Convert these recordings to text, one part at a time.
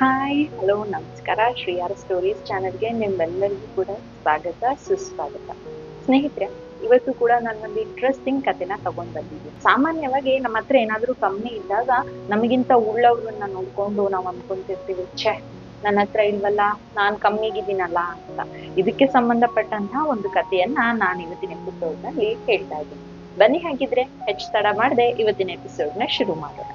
Hi, hello, ನಮಸ್ಕಾರ. ಶ್ರೀಯಾರ stories ಚಾನೆಲ್ಗೆ ನಿಮ್ಮೆಲ್ಲರಿಗೂ ಕೂಡ ಸ್ವಾಗತ, ಸುಸ್ವಾಗತ. ಸ್ನೇಹಿತರೆ, ಇವತ್ತು ಕೂಡ ನನ್ನೊಂದು ಇಂಟ್ರೆಸ್ಟಿಂಗ್ ಕಥೆನ ತಗೊಂಡ್ ಬಂದಿದ್ದೀನಿ. ಸಾಮಾನ್ಯವಾಗಿ ನಮ್ಮ ಹತ್ರ ಏನಾದ್ರೂ ಕಮ್ಮಿ ಇದ್ದಾಗ ನಮಗಿಂತ ಉಳ್ಳವ್ರನ್ನ ನೋಡ್ಕೊಂಡು ನಾವು ಅನ್ಕೊಂತಿರ್ತೀವಿ, ಛೆ ನನ್ನ ಹತ್ರ ಇಲ್ವಲ್ಲ, ನಾನ್ ಕಮ್ಮಿಗಿದ್ದೀನಲ್ಲ ಅಂತ. ಇದಕ್ಕೆ ಸಂಬಂಧಪಟ್ಟಂತಹ ಒಂದು ಕಥೆಯನ್ನ ನಾನು ಇವತ್ತಿನ ಎಪಿಸೋಡ್ನಲ್ಲಿ ಹೇಳ್ತಾ ಇದ್ದೀನಿ. ಬನ್ನಿ, ಹಾಗಿದ್ರೆ ಹೆಚ್ಚು ತಡ ಮಾಡದೆ ಇವತ್ತಿನ ಎಪಿಸೋಡ್ನ ಶುರು ಮಾಡೋಣ.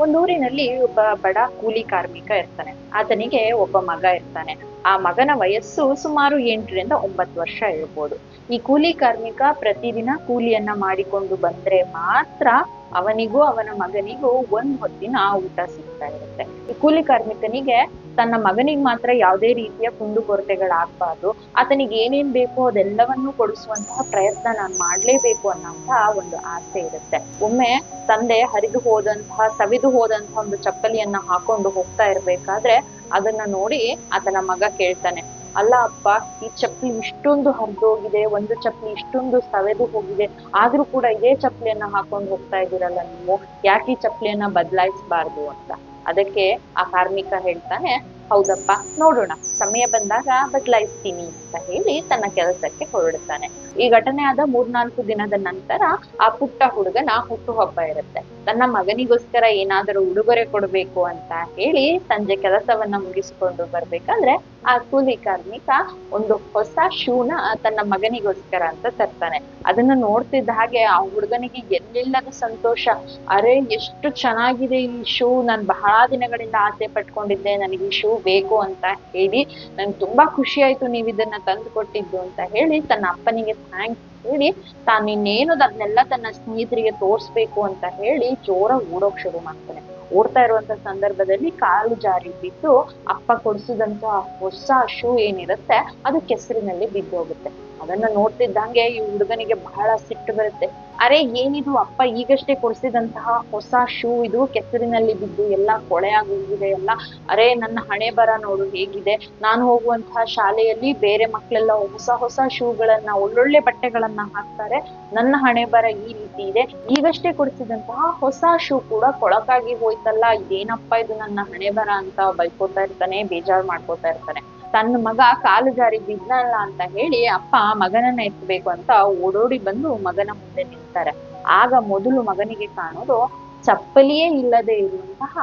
ಒಂದ್ ಊರಿನಲ್ಲಿ ಒಬ್ಬ ಬಡ ಕೂಲಿ ಕಾರ್ಮಿಕ ಇರ್ತಾನೆ. ಆತನಿಗೆ ಒಬ್ಬ ಮಗ ಇರ್ತಾನೆ. ಆ ಮಗನ ವಯಸ್ಸು ಸುಮಾರು ಎಂಟರಿಂದ ಒಂಬತ್ತು ವರ್ಷ ಇರ್ಬೋದು. ಈ ಕೂಲಿ ಕಾರ್ಮಿಕ ಪ್ರತಿದಿನ ಕೂಲಿಯನ್ನ ಮಾಡಿಕೊಂಡು ಬಂದ್ರೆ ಮಾತ್ರ ಅವನಿಗೂ ಅವನ ಮಗನಿಗೂ ಒಂದ್ ಹೊತ್ತಿನ ಊಟ ಸಿಗ್ತಾ ಇರುತ್ತೆ. ಈ ಕೂಲಿ ಕಾರ್ಮಿಕನಿಗೆ ತನ್ನ ಮಗನಿಗೆ ಮಾತ್ರ ಯಾವುದೇ ರೀತಿಯ ಕುಂದು ಕೊರತೆಗಳಾಗಬಾರ್ದು. ಆತನಿಗೆ ಏನೇನ್ ಬೇಕೋ ಅದೆಲ್ಲವನ್ನೂ ಕೊಡಿಸುವಂತಹ ಪ್ರಯತ್ನ ನಾನು ಮಾಡ್ಲೇಬೇಕು ಅನ್ನೋಂತಹ ಒಂದು ಆಸೆ ಇರುತ್ತೆ. ಒಮ್ಮೆ ತಂದೆ ಹರಿದು ಹೋದಂತಹ, ಸವಿದು ಹೋದಂತಹ ಒಂದು ಚಪ್ಪಲಿಯನ್ನ ಹಾಕೊಂಡು ಹೋಗ್ತಾ ಇರ್ಬೇಕಾದ್ರೆ ಅದನ್ನ ನೋಡಿ ಆತನ ಮಗ ಕೇಳ್ತಾನೆ ಅಲ್ಲ ಅಪ್ಪ, ಈ ಚಪ್ಪಲಿ ಇಷ್ಟೊಂದು ಹರಿದೋಗಿದೆ, ಒಂದು ಚಪ್ಪಲಿ ಇಷ್ಟೊಂದು ಸವೆದು ಹೋಗಿದೆ, ಆದ್ರೂ ಕೂಡ ಇದೇ ಚಪ್ಪಲಿಯನ್ನ ಹಾಕೊಂಡು ಹೋಗ್ತಾ ಇದ್ದೀರಲ್ಲ ನೀವು, ಯಾಕೆ ಈ ಚಪ್ಪಲಿಯನ್ನ ಬದಲಾಯಿಸಬಾರ್ದು ಅಂತ? ಅದಕ್ಕೆ ಆ ಕಾರ್ಮಿಕ ಹೇಳ್ತಾನೆ, ಹೌದಪ್ಪ, ನೋಡೋಣ, ಸಮಯ ಬಂದಾಗ ಬದಲಾಯಿಸ್ತೀನಿ ಅಂತ ಹೇಳಿ ತನ್ನ ಕೆಲಸಕ್ಕೆ ಹೊರಡ್ತಾನೆ ಈ ಘಟನೆ ಆದ ಮೂರ್ನಾಲ್ಕು ದಿನದ ನಂತರ ಆ ಪುಟ್ಟ ಹುಡುಗನ ಹುಟ್ಟುಹಬ್ಬ ಇರುತ್ತೆ. ತನ್ನ ಮಗನಿಗೋಸ್ಕರ ಏನಾದರೂ ಉಡುಗೊರೆ ಕೊಡ್ಬೇಕು ಅಂತ ಹೇಳಿ ಸಂಜೆ ಕೆಲಸವನ್ನ ಮುಗಿಸಿಕೊಂಡು ಬರ್ಬೇಕಾದ್ರೆ ಆ ಕೂಲಿ ಕಾರ್ಮಿಕ ಒಂದು ಹೊಸ ಶೂನ ತನ್ನ ಮಗನಿಗೋಸ್ಕರ ಅಂತ ತರ್ತಾನೆ. ಅದನ್ನ ನೋಡ್ತಿದ್ದ ಹಾಗೆ ಆ ಹುಡುಗನಿಗೆ ಎಲ್ಲಿಲ್ಲದ ಸಂತೋಷ. ಅರೆ, ಎಷ್ಟು ಚೆನ್ನಾಗಿದೆ ಈ ಶೂ. ನಾನ್ ಬಹಳ ದಿನಗಳಿಂದ ಆಸೆ ಪಟ್ಕೊಂಡಿದ್ದೆ. ನನಗೆ ಈ ಶೂ ಬೇಕು ಅಂತ ಹೇಳಿ ನಂಗ್ ತುಂಬಾ ಖುಷಿ ಆಯ್ತು ನೀವ್ ಇದನ್ನ ತಂದು ಕೊಟ್ಟಿದ್ದು ಅಂತ ಹೇಳಿ ತನ್ನ ಅಪ್ಪನಿಗೆ ಥ್ಯಾಂಕ್ಸ್ ಹೇಳಿ, ತಾನು ಇನ್ನೇನು ಅದನ್ನೆಲ್ಲ ತನ್ನ ಸ್ನೇಹಿತರಿಗೆ ತೋರ್ಸ್ಬೇಕು ಅಂತ ಹೇಳಿ ಜೋರ ಓಡೋಕ್ ಶುರು ಮಾಡ್ತಾನೆ ಓಡ್ತಾ ಇರುವಂತ ಸಂದರ್ಭದಲ್ಲಿ ಕಾಲು ಜಾರಿ ಬಿದ್ದು ಅಪ್ಪ ಕೊಡಿಸಿದಂತ ಹೊಸ ಶೂ ಏನಿರುತ್ತೆ, ಅದು ಕೆಸರಿನಲ್ಲಿ ಬಿದ್ದೋಗುತ್ತೆ. ಅದನ್ನ ನೋಡ್ತಿದ್ದಂಗೆ ಈ ಹುಡುಗನಿಗೆ ಬಹಳ ಸಿಟ್ಟು ಬರುತ್ತೆ. ಅರೆ, ಏನಿದು? ಅಪ್ಪ ಈಗಷ್ಟೇ ಕೊಡಿಸಿದಂತಹ ಹೊಸ ಶೂ ಇದು ಕೆಸರಿನಲ್ಲಿ ಬಿದ್ದು ಎಲ್ಲ ಕೊಳೆ ಆಗೋಗಿದೆ ಎಲ್ಲ. ಅರೆ, ನನ್ನ ಹಣೆ ಬರ ನೋಡು ಹೇಗಿದೆ? ನಾನು ಹೋಗುವಂತಹ ಶಾಲೆಯಲ್ಲಿ ಬೇರೆ ಮಕ್ಕಳೆಲ್ಲ ಹೊಸ ಹೊಸ ಶೂಗಳನ್ನ ಒಳ್ಳೊಳ್ಳೆ ಬಟ್ಟೆಗಳನ್ನ ಹಾಕ್ತಾರೆ. ನನ್ನ ಹಣೆ ಬರ ಈ ರೀತಿ ಇದೆ. ಈಗಷ್ಟೇ ಕೊಡಿಸಿದಂತಹ ಹೊಸ ಶೂ ಕೂಡ ಕೊಳಕಾಗಿ ಹೋಯ್ತಲ್ಲ. ಇದೇನಪ್ಪ ಇದು ನನ್ನ ಹಣೆ ಬರ ಅಂತ ಬೈಕೋತಾ ಇರ್ತಾನೆ, ಬೇಜಾರ್ ಮಾಡ್ಕೋತಾ ಇರ್ತಾನೆ. ತನ್ನ ಮಗ ಕಾಲು ಜಾರಿ ಬಿದ್ನಲ್ಲ ಅಂತ ಹೇಳಿ ಅಪ್ಪ ಮಗನನ್ನ ಎತ್ತಬೇಕು ಅಂತ ಓಡೋಡಿ ಬಂದು ಮಗನ ಮುಂದೆ ನಿಲ್ತಾರೆ ಆಗ ಮೊದಲು ಮಗನಿಗೆ ಕಾಣೋದು ಚಪ್ಪಲಿಯೇ ಇಲ್ಲದೆ ಇರುವಂತಹ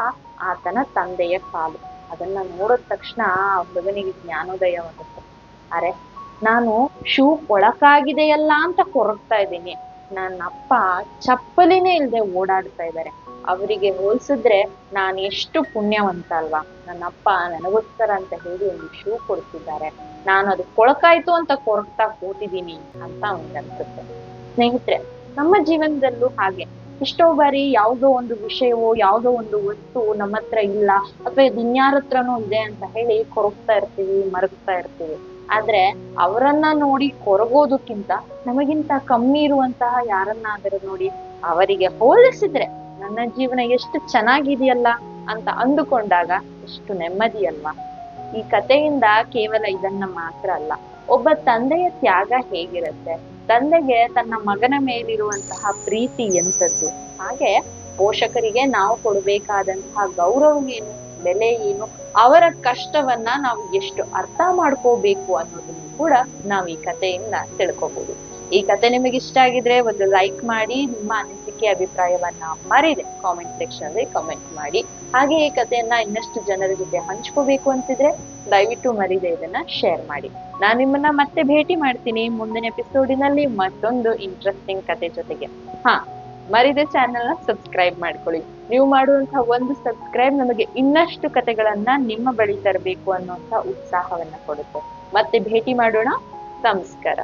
ಆತನ ತಂದೆಯ ಕಾಲು. ಅದನ್ನ ನೋಡಿದ ತಕ್ಷಣ ಆ ಮಗನಿಗೆ ಜ್ಞಾನೋದಯವಾಗುತ್ತೆ ಅರೆ, ನಾನು ಶೂ ಕೊಳಕಾಗಿದೆಯಲ್ಲ ಅಂತ ಕೊರಗ್ತಾ ಇದ್ದೀನಿ. ನನ್ನ ಅಪ್ಪ ಚಪ್ಪಲಿನೇ ಇಲ್ಲದೆ ಓಡಾಡ್ತಾ ಇದ್ದಾರೆ. ಅವರಿಗೆ ಹೋಲಿಸಿದ್ರೆ ನಾನು ಎಷ್ಟು ಪುಣ್ಯವಂತ ಅಲ್ವಾ? ನನ್ನ ಅಪ್ಪ ನನಗೋಸ್ಕರ ಅಂತ ಹೇಳಿ ಒಂದು ಶೂ ಕೊಡ್ತಿದ್ದಾರೆ. ನಾನು ಅದು ಕೊಳಕಾಯ್ತು ಅಂತ ಕೊರಗ್ತಾ ಕೂತಿದ್ದೀನಿ ಅಂತ ಅವನಿಗೆ ಅನ್ಸುತ್ತೆ. ಸ್ನೇಹಿತರೆ, ನಮ್ಮ ಜೀವನದಲ್ಲೂ ಹಾಗೆ. ಎಷ್ಟೋ ಬಾರಿ ಯಾವುದೋ ಒಂದು ವಿಷಯವೋ, ಯಾವುದೋ ಒಂದು ವಸ್ತು ನಮ್ಮ ಹತ್ರ ಇಲ್ಲ, ಅಥವಾ ಇದು ಇನ್ಯಾರ ಹತ್ರನೂ ಇದೆ ಅಂತ ಹೇಳಿ ಕೊರಗ್ತಾ ಇರ್ತೀವಿ, ಮರಗ್ತಾ ಇರ್ತೀವಿ. ಆದ್ರೆ ಅವರನ್ನ ನೋಡಿ ಕೊರಗೋದಕ್ಕಿಂತ ನಮಗಿಂತ ಕಮ್ಮಿ ಇರುವಂತಹ ಯಾರನ್ನಾದರೂ ನೋಡಿ ಅವರಿಗೆ ಹೋಲಿಸಿದ್ರೆ ನನ್ನ ಜೀವನ ಎಷ್ಟು ಚೆನ್ನಾಗಿದೆಯಲ್ಲ ಅಂತ ಅಂದುಕೊಂಡಾಗ ಎಷ್ಟು ನೆಮ್ಮದಿ ಅಲ್ವಾ ಈ ಕಥೆಯಿಂದ ಕೇವಲ ಇದನ್ನ ಮಾತ್ರ ಅಲ್ಲ, ಒಬ್ಬ ತಂದೆಯ ತ್ಯಾಗ ಹೇಗಿರುತ್ತೆ? ತಂದೆಗೆ ತನ್ನ ಮಗನ ಮೇಲಿರುವಂತಹ ಪ್ರೀತಿ ಎಂಥದ್ದು? ಹಾಗೆ ಪೋಷಕರಿಗೆ ನಾವು ಕೊಡಬೇಕಾದಂತಹ ಗೌರವ ಏನು ಬೆಲೆ ಏನು, ಅವರ ಕಷ್ಟವನ್ನ ನಾವು ಎಷ್ಟು ಅರ್ಥ ಮಾಡ್ಕೋಬೇಕು ಅನ್ನೋದನ್ನು ಕೂಡ ನಾವು ಈ ಕಥೆಯಿಂದ ತಿಳ್ಕೊಬಹುದು ಈ ಕತೆ ನಿಮಗೆ ಇಷ್ಟ ಆಗಿದ್ರೆ ಒಂದು ಲೈಕ್ ಮಾಡಿ, ನಿಮ್ಮ ಅನಿಸಿಕೆ ಅಭಿಪ್ರಾಯವನ್ನ ಮರಿದೆ ಕಾಮೆಂಟ್ ಸೆಕ್ಷನ್ ಅಲ್ಲಿ ಕಾಮೆಂಟ್ ಮಾಡಿ. ಹಾಗೆ ಈ ಕಥೆಯನ್ನ ಇನ್ನಷ್ಟು ಜನರ ಜೊತೆ ಹಂಚ್ಕೋಬೇಕು ಅಂತಿದ್ರೆ ದಯವಿಟ್ಟು ಮರಿದೆ ಇದನ್ನ ಶೇರ್ ಮಾಡಿ. ನಾನು ನಿಮ್ಮನ್ನ ಮತ್ತೆ ಭೇಟಿ ಮಾಡ್ತೀನಿ ಮುಂದಿನ ಎಪಿಸೋಡಿನಲ್ಲಿ ಮತ್ತೊಂದು ಇಂಟ್ರೆಸ್ಟಿಂಗ್ ಕತೆ ಜೊತೆಗೆ. ಹಾ ಮರಿದೆ ಚಾನೆಲ್ನ ಸಬ್ಸ್ಕ್ರೈಬ್ ಮಾಡ್ಕೊಳ್ಳಿ. ನೀವು ಮಾಡುವಂತಹ ಒಂದು ಸಬ್ಸ್ಕ್ರೈಬ್ ನಮಗೆ ಇನ್ನಷ್ಟು ಕತೆಗಳನ್ನ ನಿಮ್ಮ ಬಳಿ ತರಬೇಕು ಅನ್ನುವಂತ ಉತ್ಸಾಹವನ್ನ ಕೊಡುತ್ತೆ. ಮತ್ತೆ ಭೇಟಿ ಮಾಡೋಣ. ನಮಸ್ಕಾರ.